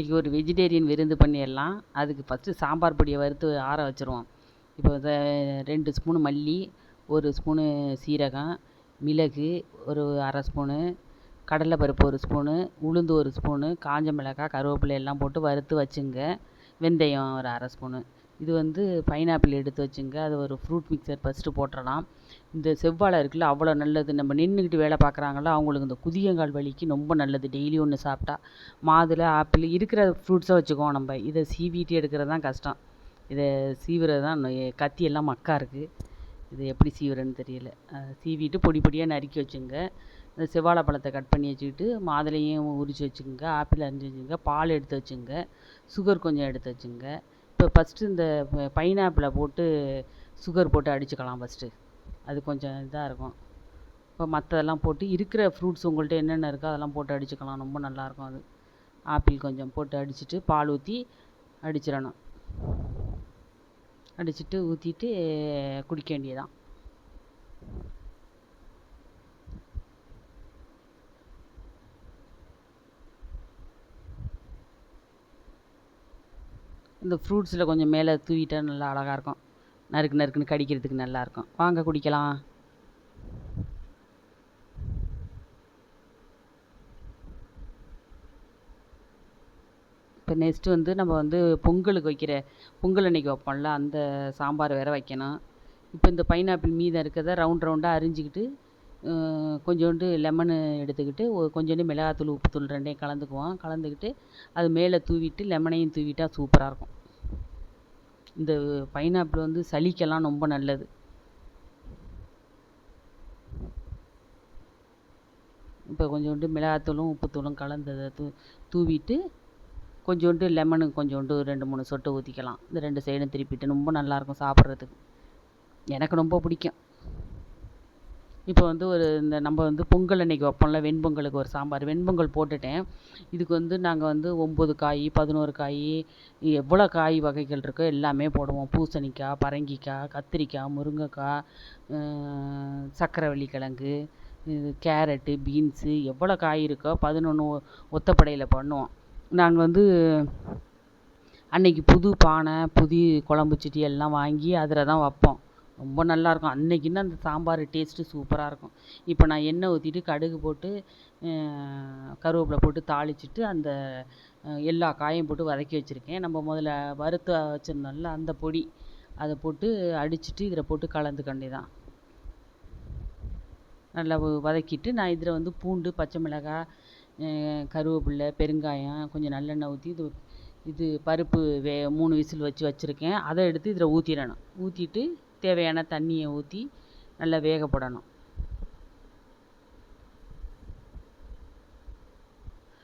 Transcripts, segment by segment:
இன்றைக்கி ஒரு வெஜிடேரியன் விருந்து பண்ணிடலாம். அதுக்கு ஃபஸ்ட்டு சாம்பார் பொடியை வறுத்து ஆற வச்சுருவோம். இப்போ இதை ரெண்டு ஸ்பூனு மல்லி ஒரு ஸ்பூனு சீரகம் மிளகு ஒரு அரை ஸ்பூனு கடலைப்பருப்பு ஒரு ஸ்பூனு உளுந்து ஒரு ஸ்பூனு காஞ்ச மிளகாய் கருவேப்பிலை எல்லாம் போட்டு வறுத்து வச்சுங்க. வெந்தயம் ஒரு அரை ஸ்பூனு இது வந்து பைனாப்பிள் எடுத்து வச்சுங்க. அது ஒரு ஃப்ரூட் மிக்சர் ஃபஸ்ட்டு போட்டுறலாம். இந்த செவ்வாழை இருக்குல்ல அவ்வளோ நல்லது. நம்ம நின்றுக்கிட்டு வேலை பார்க்குறாங்கள்ல அவங்களுக்கு இந்த குதியங்கால் வலிக்கு ரொம்ப நல்லது. டெய்லி ஒன்று சாப்பிட்டா. மாதுளை ஆப்பிள் இருக்கிற ஃப்ரூட்ஸை வச்சுக்குவோம் நம்ம. இதை சீவிட்டு எடுக்கிறது தான் கஷ்டம். இதை சீவுறது தான் கத்தி எல்லாம் மக்கா இருக்குது இது எப்படி சீவுறதுன்னு தெரியல. சீவிட்டு பொடி பொடியாக நறுக்கி வச்சுங்க. இந்த செவ்வாழை பழத்தை கட் பண்ணி வச்சுக்கிட்டு மாதுளையும் உரித்து வச்சுக்கோங்க. ஆப்பிள் அரிஞ்சு வச்சுங்க. பால் எடுத்து வச்சுங்க. சுகர் கொஞ்சம் எடுத்து வச்சுங்க. இப்போ ஃபஸ்ட்டு இந்த பைனாப்பிளை போட்டு சுகர் போட்டு அடிச்சுக்கலாம் ஃபஸ்ட்டு அது கொஞ்சம் இதாக இருக்கும். இப்போ மற்றதெல்லாம் போட்டு இருக்கிற ஃப்ரூட்ஸ் உங்கள்கிட்ட என்னென்ன இருக்கோ அதெல்லாம் போட்டு அடிச்சுக்கலாம். ரொம்ப நல்லாயிருக்கும் அது. ஆப்பிள் கொஞ்சம் போட்டு அடிச்சுட்டு பால் ஊற்றி அடிச்சிடணும். அடிச்சுட்டு ஊற்றிட்டு குடிக்க வேண்டியதுதான். இந்த ஃப்ரூட்ஸில் கொஞ்சம் மேலே தூவிட்டா நல்லா அழகாக இருக்கும். நறுக்கு நறுக்குன்னு கடிக்கிறதுக்கு நல்லாயிருக்கும் வாங்க குடிக்கலாம். இப்போ நெக்ஸ்ட்டு வந்து நம்ம வந்து பொங்கலுக்கு வைக்கிற பொங்கல் அன்னைக்கு வைப்போம்ல அந்த சாம்பார் வேறு வைக்கணும். இப்போ இந்த பைனாப்பிள் மீதம் இருக்கிறத ரவுண்ட் ரவுண்டாக அரிஞ்சிக்கிட்டு கொஞ்சோண்டு லெமனு எடுத்துக்கிட்டு ஒரு கொஞ்சோண்டு மிளகாத்தூள் உப்புத்தூள் ரெண்டையும் கலந்துக்குவோம். கலந்துக்கிட்டு அது மேலே தூவிட்டு லெமனையும் தூவிட்டா சூப்பராக இருக்கும். இந்த பைனாப்பிள் வந்து சளிக்கெல்லாம் ரொம்ப நல்லது. இப்போ கொஞ்சோண்டு மிளகாத்தூளும் உப்புத்தூளும் கலந்ததை தூ தூவிட்டு கொஞ்சோண்டு லெமனு கொஞ்சோண்டு ரெண்டு மூணு சொட்டு ஊற்றிக்கலாம் இந்த ரெண்டு சைடும் திருப்பிட்டு ரொம்ப நல்லாயிருக்கும் சாப்பிட்றதுக்கு. எனக்கு ரொம்ப பிடிக்கும். இப்போ வந்து ஒரு இந்த நம்ம வந்து பொங்கல் அன்னைக்கு வைப்போம்ல வெண்பொங்கலுக்கு ஒரு சாம்பார் வெண்பொங்கல் போட்டுவிட்டேன் இதுக்கு வந்து நாங்கள் வந்து ஒம்பது காய் பதினோரு காய் எவ்வளோ காய் வகைகள் இருக்கோ எல்லாமே போடுவோம். பூசணிக்காய் பரங்கிக்காய் கத்திரிக்காய் முருங்கைக்கா சக்கரவள்ளி கிழங்கு இது கேரட்டு பீன்ஸு எவ்வளோ காய் இருக்கோ பதினொன்று ஒத்தப்படையில் பண்ணுவோம். நாங்கள் வந்து அன்னைக்கு புது பானை புது குழம்பு சட்டி எல்லாம் வாங்கி அதில் தான் வைப்போம். ரொம்ப நல்லாயிருக்கும். அன்னைக்கின்னு அந்த சாம்பார் டேஸ்ட்டு சூப்பராக இருக்கும். இப்போ நான் எண்ணெய் ஊற்றிட்டு கடுகு போட்டு கருவேப்பிலை போட்டு தாளிச்சிட்டு அந்த எல்லா காயும் போட்டு வதக்கி வச்சுருக்கேன். நம்ம முதல்ல வறுத்து வச்சுருந்தோம்ல அந்த பொடி அதை போட்டு அடிச்சுட்டு இதில் போட்டு கலந்துக்க வேண்டியதான் நல்லா வதக்கிட்டு நான் இதில் வந்து பூண்டு பச்சை மிளகாய் கருவேப்பில்லை பெருங்காயம் கொஞ்சம் நல்லெண்ணெய் ஊற்றி இது இது பருப்பு வே மூணு விசில் வச்சு வச்சுருக்கேன். அதை எடுத்து இதில் ஊற்றிடணும் ஊற்றிட்டு தேவையான தண்ணியை ஊற்றி நல்லா வேக போடணும்.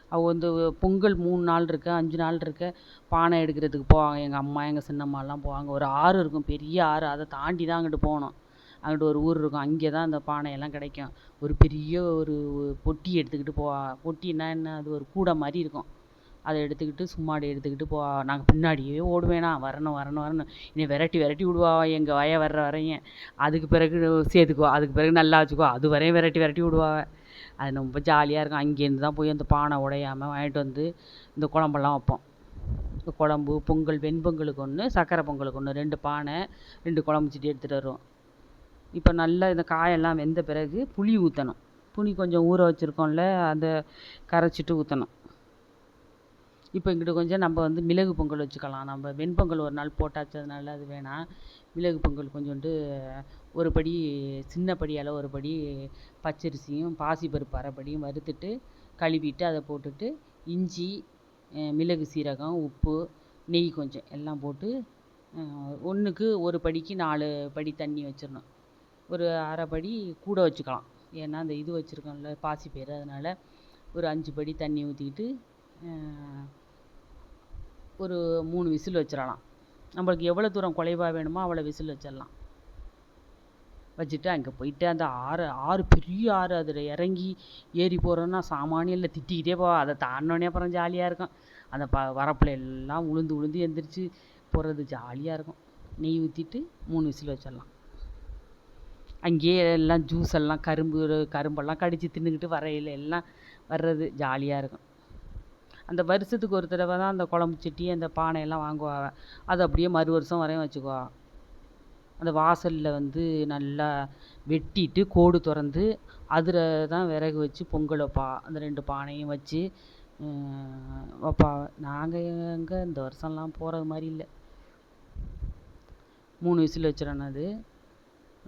அவங்க வந்து பொங்கல் மூணு நாள் இருக்க அஞ்சு நாள் இருக்க. பானை எடுக்கிறதுக்கு போவாங்க. எங்கள் அம்மா எங்கள் சின்னம்மாலாம் போவாங்க. ஒரு ஆறு இருக்கும் பெரிய ஆறு. அதை தாண்டி தான் அங்கிட்டு போகணும். அங்கிட்டு ஒரு ஊர் இருக்கும். அங்கே தான் அந்த பானையெல்லாம் கிடைக்கும். ஒரு பெரிய ஒரு பொட்டி எடுத்துக்கிட்டு போவா. பொட்டின்னா என்ன? அது ஒரு கூடை மாதிரி இருக்கும். அதை எடுத்துக்கிட்டு சும்மாடி எடுத்துக்கிட்டு போ நாங்கள் பின்னாடியே ஓடுவேனா வரணும் வரணும் வரணும். என்னை விரட்டி விரட்டி விடுவா எங்கள் வய வர்ற வரையும். அதுக்கு பிறகு சேர்த்துக்குவா அதுக்கு பிறகு நல்லா வச்சுக்குவா அது வரையும் விரட்டி விரட்டி விடுவா அது ரொம்ப ஜாலியாக இருக்கும். அங்கேருந்து தான் போய் அந்த பானை உடையாமல் வாங்கிட்டு வந்து இந்த குழம்பெல்லாம் வைப்போம். இந்த குழம்பு பொங்கல் வெண்பொங்கலுக்கு ஒன்று சக்கரை பொங்கலுக்கு ஒன்று ரெண்டு பானை ரெண்டு குழம்பு சட்டி எடுத்துகிட்டு வருவோம். இப்போ நல்லா இந்த காயெல்லாம் வெந்த பிறகு புளி ஊற்றணும் புளி கொஞ்சம் ஊற வச்சுருக்கோம்ல அதை கரைச்சிட்டு ஊற்றணும் இப்போ இங்கிட்டு கொஞ்சம் நம்ம வந்து மிளகு பொங்கல் வச்சுக்கலாம். நம்ம வெண்பொங்கல் ஒரு நாள் போட்டாச்சு அதனால அது வேணாம். மிளகு பொங்கல் கொஞ்சோண்டு ஒரு படி சின்ன படியால் ஒரு படி பச்சரிசியும் பாசிப்பருப்பு அரை படியும் வறுத்துட்டு கழுவிட்டு அதை போட்டுட்டு இஞ்சி மிளகு சீரகம் உப்பு நெய் கொஞ்சம் எல்லாம் போட்டு ஒன்றுக்கு ஒரு படிக்கு நாலு படி தண்ணி வச்சிடணும். ஒரு அரை படி கூட வச்சுக்கலாம். ஏன்னா அந்த இது வச்சுருக்கோம்ல பாசிப்பயிறு அதனால் ஒரு அஞ்சு படி தண்ணி ஊற்றிக்கிட்டு ஒரு மூணு விசில் வச்சிடலாம். நம்மளுக்கு எவ்வளோ தூரம் குலைவாக வேணுமோ அவ்வளோ விசில் வச்சிடலாம். வச்சுட்டு அங்கே போயிட்டு அந்த ஆறு ஆறு பெரிய ஆறு அதில் இறங்கி ஏறி போகிறோன்னா சாமானியில் திட்டிக்கிட்டே போவா அதை தாண்டினோடனே அப்புறம் ஜாலியாக இருக்கும். அந்த ப வரப்பில் எல்லாம் உளுந்து உளுந்து எந்திரிச்சு போகிறது ஜாலியாக இருக்கும். நெய் ஊற்றிட்டு மூணு விசில் வச்சிடலாம். அங்கேயே எல்லாம் ஜூஸ் எல்லாம் கரும்பு கரும்பெல்லாம் கடித்து தின்னுக்கிட்டு வரையில் எல்லாம் வர்றது ஜாலியாக இருக்கும். அந்த வருஷத்துக்கு ஒரு தடவை தான் அந்த குழம்பு சட்டி அந்த பானையெல்லாம் வாங்குவாள் அது அப்படியே மறு வருஷம் வரையும் வச்சுக்குவாள் அந்த வாசலில் வந்து நல்லா வெட்டிட்டு கோடு திறந்து அதில் தான் விறகு வச்சு பொங்கல் வைப்பா. அந்த ரெண்டு பானையும் வச்சு வைப்பா. நாங்கள் எங்கே இந்த வருஷம்லாம் போகிறது மாதிரி இல்லை. மூணு விசில் வச்சிடணும் அது.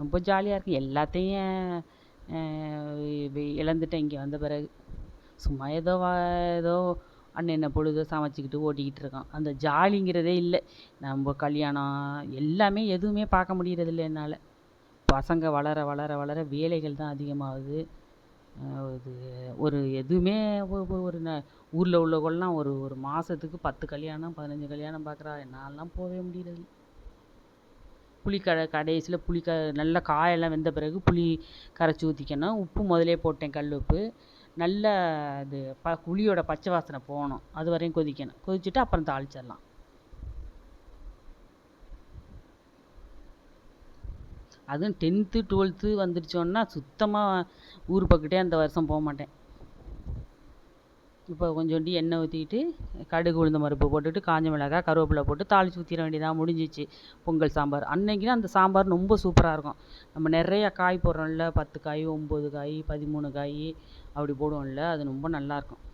ரொம்ப ஜாலியாக இருக்கும் எல்லாத்தையும் இழந்துட்டேன் இங்கே வந்த பிறகு. சும்மா ஏதோ வா ஏதோ அன்னன்ன பொழுதோ சமைச்சிக்கிட்டு ஓட்டிக்கிட்டு இருக்கான். அந்த ஜாலிங்கிறதே இல்லை. நம்ம கல்யாணம் எல்லாமே எதுவுமே பார்க்க முடியறதில்ல என்னால். பசங்க வளர வளர வளர வேலைகள் தான் அதிகமாகுது. இது ஒரு எதுவுமே ஒரு ந ஊரில் உள்ளவங்கள்லாம் ஒரு ஒரு மாதத்துக்கு பத்து கல்யாணம் பதினஞ்சு கல்யாணம் பார்க்குறா. என்னாலலாம் போகவே முடியறதில்ல. புளி கடைசியில் புளி க நல்லா காயெல்லாம் வெந்த பிறகு புளி கரைச்சி ஊற்றிக்கணும் உப்பு முதலே போட்டேன் கல் உப்பு நல்லா இது ப புளியோட பச்சை வாசனை போகணும். அது வரையும் கொதிக்கணும். கொதிச்சுட்டு அப்புறம் தாளிச்சிடலாம். அதுவும் டென்த்து டுவெல்த்து வந்துடுச்சோன்னா சுத்தமாக ஊர் பக்கட்டே அந்த வருஷம் போக மாட்டேன் இப்போ கொஞ்சோண்டு எண்ணெய் ஊற்றிக்கிட்டு கடுகு உளுந்தம் பருப்பு போட்டுட்டு காஞ்ச மிளகாய் கருவேப்பிலை போட்டு தாளித்து ஊற்றிட வேண்டியதான் முடிஞ்சிச்சு. பொங்கல் சாம்பார். அன்றைக்கினா அந்த சாம்பார் ரொம்ப சூப்பராக இருக்கும். நம்ம நிறையா காய் போடுறோம்ல பத்து காய் ஒம்பது காய் பதிமூணு காய் அப்படி போடுவோம்ல அது ரொம்ப நல்லாயிருக்கும்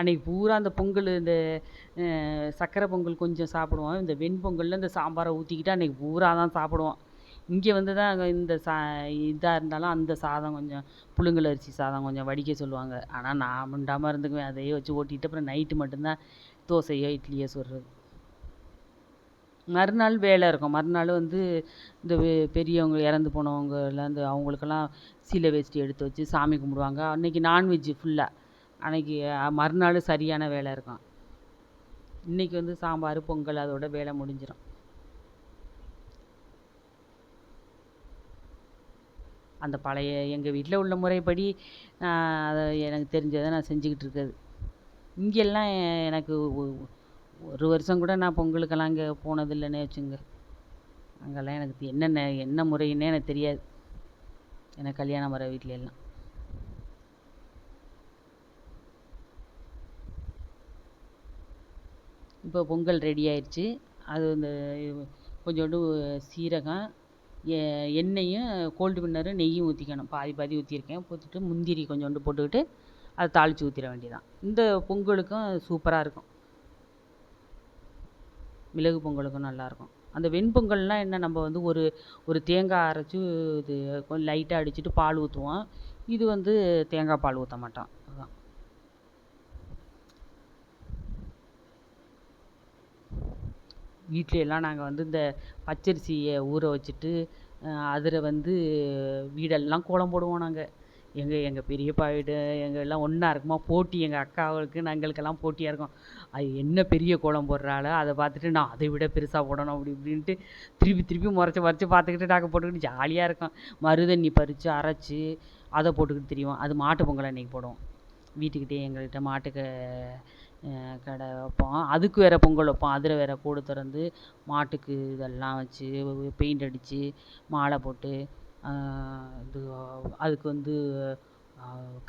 அன்றைக்கி பூரா அந்த பொங்கல் இந்த சக்கரை பொங்கல் கொஞ்சம் சாப்பிடுவோம். இந்த வெண்பொங்கலில் இந்த சாம்பாரை ஊற்றிக்கிட்டு அன்றைக்கி பூரா தான் சாப்பிடுவோம். இங்கே வந்து தான் இந்த சா இதாக இருந்தாலும் அந்த சாதம் கொஞ்சம் புழுங்கல் அரிசி சாதம் கொஞ்சம் வடிக்க சொல்லுவாங்க. ஆனால் நான் மிண்டாமல் இருந்துக்குவேன். அதையே வச்சு ஓட்டிகிட்டு அப்புறம் நைட்டு மட்டும்தான் தோசையோ இட்லியோ சுடுறது. மறுநாள் வேலை இருக்கும். மறுநாள் வந்து இந்த பெரியவங்க இறந்து போனவங்கலாம் இந்த அவங்களுக்கெல்லாம் சீலை வேஷ்டி எடுத்து வச்சு சாமி கும்பிடுவாங்க. அன்னைக்கு நான்வெஜ்ஜு ஃபுல்லாக அன்னைக்கு மறுநாள் சரியான வேலை இருக்கும். இன்றைக்கி வந்து சாம்பார் பொங்கல் அதோட வேலை முடிஞ்சிடும் அந்த பழைய எங்கள் வீட்டில் உள்ள முறைப்படி அதை எனக்கு தெரிஞ்சதை நான் செஞ்சுக்கிட்டு இருக்கிறது. இங்கெல்லாம் எனக்கு ஒரு வருஷம் கூட நான் பொங்கலுக்கெல்லாம் அங்கே போனதில்லைன்னே வச்சுங்க. அங்கெல்லாம் எனக்கு என்னென்ன என்ன முறைன்னே எனக்கு தெரியாது. எனக்கு கல்யாணம் வர வீட்டில எல்லாம். இப்போ பொங்கல் ரெடி ஆயிடுச்சு அது இந்த கொஞ்சோண்டு சீரகம் எ எண்ணெயும் கோல்டு வின்னரும் நெய்யும் ஊற்றிக்கணும் பாதி பாதி ஊற்றிருக்கேன் ஊற்றிட்டு முந்திரி கொஞ்சோண்டு போட்டுக்கிட்டு அதை தாளித்து ஊற்றிட வேண்டியதான் இந்த பொங்கலுக்கும் சூப்பராக இருக்கும். மிளகு பொங்கலுக்கும் நல்லாயிருக்கும் அந்த வெண்பொங்கல்னால் என்ன? நம்ம வந்து ஒரு ஒரு தேங்காய் அரைச்சி இது கொஞ்சம் லைட்டாக அடிச்சுட்டு பால் ஊற்றுவோம் இது வந்து தேங்காய் பால் ஊற்ற மாட்டோம். அதுதான் எல்லாம் நாங்கள் வந்து இந்த பச்சரிசியை ஊற வச்சுட்டு அதில் வந்து வீடெல்லாம் கோலம் போடுவோம் நாங்கள் எங்கள் எங்கள் பெரியப்பா வீடு எங்கள் எல்லாம் ஒன்றா இருக்குமா போட்டி எங்கள் அக்காவுக்கு எங்களுக்கெல்லாம் போட்டியாக இருக்கும். அது என்ன பெரிய கோலம் போடுறாளோ அதை பார்த்துட்டு நான் அதை விட பெருசாக போடணும் அப்படி இப்படின்ட்டு திருப்பி திருப்பி முறைச்சி முறைச்சி பார்த்துக்கிட்டு நாங்கள் போட்டுக்கிட்டு ஜாலியாக இருக்கும். மருதண்ணி பறித்து அரைச்சி அதை போட்டுக்கிட்டு திரிவோம். அது மாட்டு பொங்கல் அன்னைக்கு போடுவோம். வீட்டுக்கிட்டே எங்கள்கிட்ட மாட்டுக்கு கடை வைப்போம். அதுக்கு வேறு பொங்கல் வைப்போம். அதில் வேறு கூடு திறந்து மாட்டுக்கு இதெல்லாம் வச்சு பெயிண்ட் அடித்து மாலை போட்டு இது அதுக்கு வந்து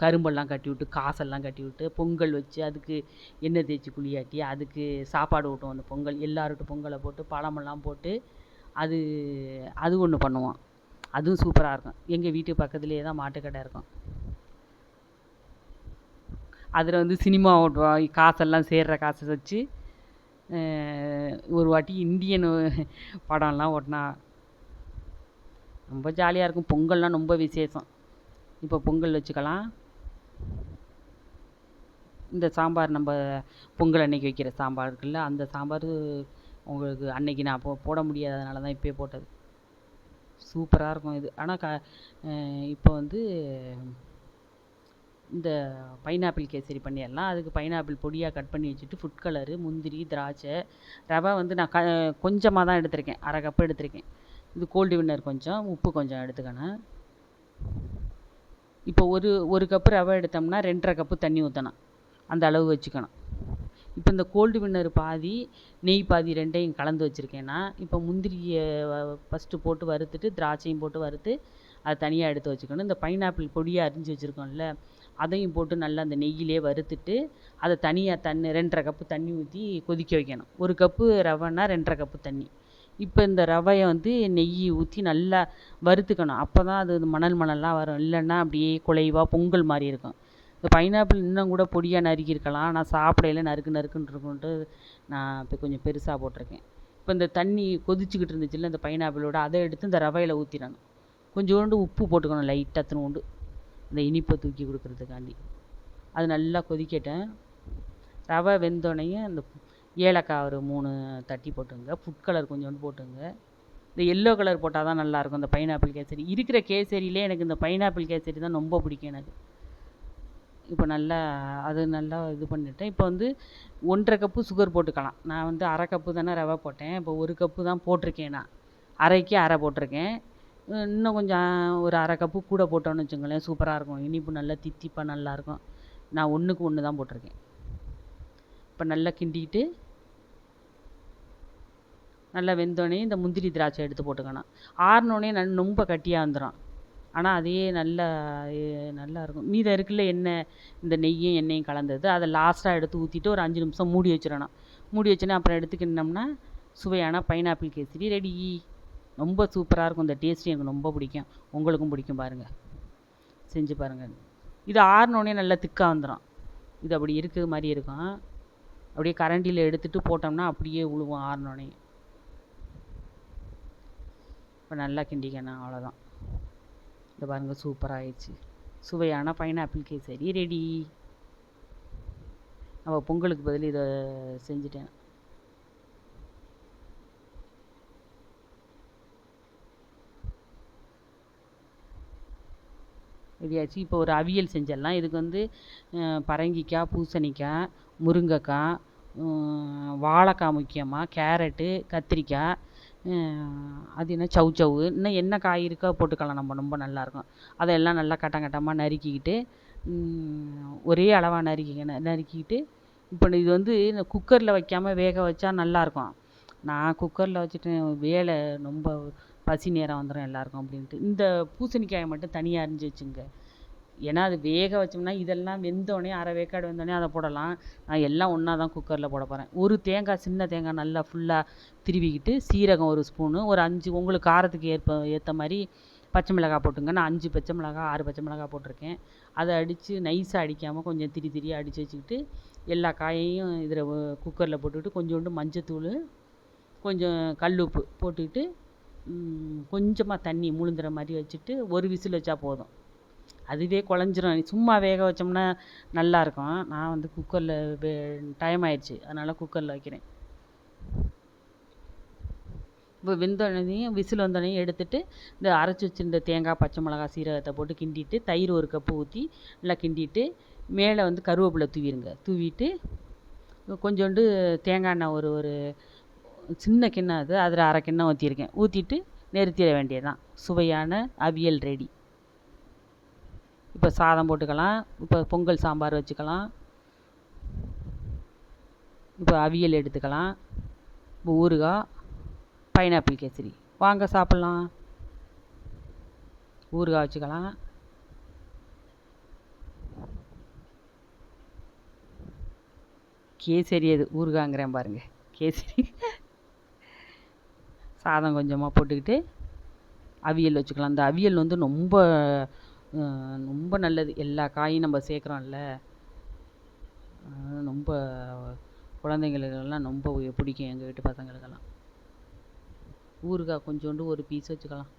கரும்பெல்லாம் கட்டி விட்டு காசெல்லாம் கட்டி விட்டு பொங்கல் வச்சு அதுக்கு எண்ணெய் தேய்ச்சி குளியாட்டி அதுக்கு சாப்பாடு ஊட்டுவோம் அந்த பொங்கல் எல்லாருட்டும் பொங்கலை போட்டு பழமெல்லாம் போட்டு அது அது ஒன்று பண்ணுவோம். அதுவும் சூப்பராக இருக்கும். எங்கள் வீட்டு பக்கத்துலேயே தான் மாட்டுக்கடை இருக்கும். அதில் வந்து சினிமா ஓட்டுவோம் காசெல்லாம் சேர்கிற காசை வச்சு ஒரு வாட்டி இந்தியன் படம்லாம் ஓட்டினா ரொம்ப ஜாலியாக இருக்கும். பொங்கல்னால் ரொம்ப விசேஷம். இப்போ பொங்கல் வச்சுக்கலாம். இந்த சாம்பார் நம்ம பொங்கல் அன்னைக்கு வைக்கிற சாம்பார் இருக்குல்ல அந்த சாம்பார் உங்களுக்கு அன்னைக்கு நான் போ போட முடியாததுனால தான் இப்போயே போட்டது. சூப்பராக இருக்கும் இது. ஆனால் க இப்போ வந்து இந்த பைனாப்பிள் கேசரி பண்ணிடலாம். அதுக்கு பைனாப்பிள் பொடியாக கட் பண்ணி வச்சுட்டு ஃபுட் கலரு முந்திரி திராட்சை ரவை வந்து நான் க கொஞ்சமாக தான் எடுத்திருக்கேன். அரை கப்பு எடுத்திருக்கேன். இது கோல்டு வின்னர் கொஞ்சம் உப்பு கொஞ்சம் எடுத்துக்கணும். இப்போ ஒரு ஒரு கப்பு ரவை எடுத்தோம்னா ரெண்டரை கப்பு தண்ணி ஊற்றணும் அந்த அளவு வச்சுக்கணும். இப்போ இந்த கோல்டு வின்னர் பாதி நெய் பாதி ரெண்டையும் கலந்து வச்சுருக்கேன்னா இப்போ முந்திரியை ஃபஸ்ட்டு போட்டு வறுத்துட்டு திராட்சையும் போட்டு வறுத்து அதை தனியாக எடுத்து வச்சுக்கணும். இந்த பைனாப்பிள் பொடியாக அரிஞ்சு வச்சுருக்கோம்ல அதையும் போட்டு நல்லா அந்த நெய்யிலே வறுத்துட்டு அதை தனியாக தண்ணி ரெண்டரை கப்பு தண்ணி ஊற்றி கொதிக்க வைக்கணும். ஒரு கப்பு ரவைன்னா ரெண்டரை கப்பு தண்ணி. இப்போ இந்த ரவையை வந்து நெய் ஊற்றி நல்லா வறுத்துக்கணும். அப்போ தான் அது மணல் மணலாக வரும். இல்லைன்னா அப்படியே குலைவாக பொங்கல் மாதிரி இருக்கும். இந்த பைனாப்பிள் இன்னும் கூட பொடியாக நறுக்கியிருக்கலாம் ஆனால் சாப்பிடையில நறுக்கு நறுக்குன்னு இருக்குன்ட்டு நான் இப்போ கொஞ்சம் பெருசாக போட்டிருக்கேன். இப்போ இந்த தண்ணி கொதிச்சுக்கிட்டு இருந்துச்சுல்ல இந்த பைனாப்பிளோட அதை எடுத்து இந்த ரவையில் ஊற்றிடணும் கொஞ்சோண்டு உப்பு போட்டுக்கணும் லைட்டாக உண்டு இந்த இனிப்பை தூக்கி கொடுக்குறதுக்காண்டி. அது நல்லா கொதிக்கட்டும். ரவை வெந்தோடனையும் அந்த ஏலக்காய் ஒரு மூணு தட்டி போட்டுங்க. ஃபுட் கலர் கொஞ்சோண்டு போட்டுங்க. இந்த எல்லோ கலர் போட்டால் தான் நல்லாயிருக்கும். இந்த பைனாப்பிள் கேசரி. இருக்கிற கேசரியிலே எனக்கு இந்த பைனாப்பிள் கேசரி தான் ரொம்ப பிடிக்கும் எனக்கு. இப்போ நல்லா அது நல்லா இது பண்ணிட்டேன். இப்போ வந்து ஒன்றரை கப்பு சுகர் போட்டுக்கலாம். நான் வந்து அரை கப்பு தானே ரவை போட்டேன். இப்போ ஒரு கப்பு தான் போட்டிருக்கேன் நான். அரைக்கு அரை போட்டிருக்கேன். இன்னும் கொஞ்சம் ஒரு அரை கப்பு கூட போட்டோன்னு வச்சுங்களேன் சூப்பராக இருக்கும். இனிப்பு நல்லா தித்திப்பாக நல்லாயிருக்கும் நான் ஒன்றுக்கு ஒன்று தான் போட்டிருக்கேன். இப்போ நல்லா கிண்டிக்கிட்டு நல்லா வெந்தோடனே இந்த முந்திரி திராட்சை எடுத்து போட்டுக்கணும். ஆறினோடனே நல் ரொம்ப கட்டியாக வந்துடும் ஆனால் அதே நல்லா நல்லா இருக்கும். மீதம் இருக்குல்ல எண்ணெய் இந்த நெய்யும் எண்ணெயும் கலந்தது அதை லாஸ்ட்டாக எடுத்து ஊற்றிட்டு ஒரு அஞ்சு நிமிஷம் மூடி வச்சிடணும். மூடி வச்சோன்னே அப்புறம் எடுத்துக்கிட்டோம்னா சுவையான பைனாப்பிள் கேசரி ரெடி ரொம்ப சூப்பராக இருக்கும். இந்த டேஸ்ட்டு எனக்கு ரொம்ப பிடிக்கும். உங்களுக்கும் பிடிக்கும் பாருங்கள் செஞ்சு பாருங்கள் இது ஆறினோடனே நல்லா திக்காக வந்துடும் இது அப்படி இருக்கிறது மாதிரி இருக்கும். அப்படியே கரண்டியில் எடுத்துகிட்டு போட்டோம்னா அப்படியே உழுவும் ஆறினோடனே இப்போ நல்லா கிண்டிக்கணும். அவ்வளோதான் இந்த பாருங்கள் சூப்பராக ஆயிடுச்சு. சுவையான பைனாப்பிள் கேசரி ரெடி நம்ம பொங்கலுக்கு பதில் இதை செஞ்சுட்டேன். ரெடியாச்சு. இப்போ ஒரு அவியல் செஞ்சிடலாம் இதுக்கு வந்து பரங்கிக்காய் பூசணிக்காய் முருங்கக்காய் வாழைக்காய் முக்கியமாக கேரட்டு கத்திரிக்காய் அது என்ன சௌசௌவு இன்னும் என்ன காய் இருக்கோ போட்டுக்கலாம். நம்ம ரொம்ப நல்லாயிருக்கும் அதெல்லாம் நல்லா கட்டம் கட்டமாக நறுக்கிக்கிட்டு ஒரே அளவாக நறுக்கிக்கணும் நறுக்கிக்கிட்டு இப்போ இது வந்து இந்த குக்கரில் வைக்காமல் வேக வச்சா நல்லாயிருக்கும் நான் குக்கரில் வச்சுட்டேன் வேலை ரொம்ப பசி நேரம் வந்துடும் எல்லாருக்கும் அப்படின்ட்டு. இந்த பூசணிக்காயை மட்டும் தனியாக அரிஞ்சு வச்சுங்க. ஏன்னா அது வேக வச்சோம்னா இதெல்லாம் வெந்தோடனே அரை வேக்காடு வெந்தோடனே அதை போடலாம். நான் எல்லாம் ஒன்றா தான் குக்கரில் போட போகிறேன் ஒரு தேங்காய் சின்ன தேங்காய் நல்லா ஃபுல்லாக திருவிக்கிட்டு சீரகம் ஒரு ஸ்பூனு ஒரு அஞ்சு உங்களுக்கு காரத்துக்கு ஏற்ப ஏற்ற மாதிரி பச்சை மிளகாய் போட்டுங்க. நான் அஞ்சு பச்சை மிளகாய் ஆறு பச்சை மிளகாய் போட்டிருக்கேன். அதை அடித்து நைஸாக அடிக்காமல் கொஞ்சம் திரி திரியாக அடித்து வச்சுக்கிட்டு எல்லா காயையும் இதில் குக்கரில் போட்டுக்கிட்டு கொஞ்சோண்டு மஞ்சத்தூள் கொஞ்சம் கல் உப்பு போட்டுக்கிட்டு கொஞ்சமாக தண்ணி முழுந்துற மாதிரி வச்சுட்டு ஒரு விசில் வச்சா போதும். அதுவே குழஞ்சிரும். சும்மா வேக வச்சோம்னா நல்லாயிருக்கும் நான் வந்து குக்கரில் வே டைம் ஆயிடுச்சு. அதனால் குக்கரில் வைக்கிறேன். இப்போ வெந்தோடனையும் விசில் வந்தோடனையும் எடுத்துட்டு இந்த அரைச்சி வச்சிருந்த தேங்காய் பச்சை மிளகா சீரகத்தை போட்டு கிண்டிட்டு தயிர் ஒரு கப்பு ஊற்றி நல்லா கிண்டிட்டு மேலே வந்து கருவேப்பிலை தூவிடுங்க தூவிட்டு கொஞ்சோண்டு தேங்காய் எண்ணெய் ஒரு ஒரு சின்ன கிண்ணம் அது அதில் அரை கிண்ணம் ஊற்றிருக்கேன் ஊற்றிட்டு நிறுத்திட வேண்டியதுதான். சுவையான அவியல் ரெடி இப்போ சாதம் போட்டுக்கலாம் இப்போ பொங்கல் சாம்பார் வச்சுக்கலாம். இப்போ அவியல் எடுத்துக்கலாம். இப்போ ஊறுகாய் பைனாப்பிள் கேசரி. வாங்க சாப்பிட்லாம். ஊறுகாய் வச்சுக்கலாம். கேசரி அது ஊறுகாங்கிறேன் பாருங்கள் கேசரி. சாதம் கொஞ்சமாக போட்டுக்கிட்டு அவியல் வச்சுக்கலாம். அந்த அவியல் வந்து ரொம்ப ரொம்ப நல்லது. எல்லா காயும் நம்ம சேர்க்குறோம்ல. ரொம்ப குழந்தைங்களுக்கெல்லாம் ரொம்ப பிடிக்கும் எங்கள் வீட்டு பசங்களுக்கெல்லாம். ஊறுகாய் கொஞ்சோண்டு ஒரு பீஸ் வச்சுக்கலாம்.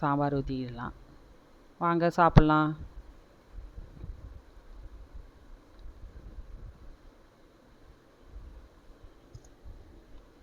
சாம்பார் ஊற்றிக்கலாம் வாங்க சாப்பிட்லாம்.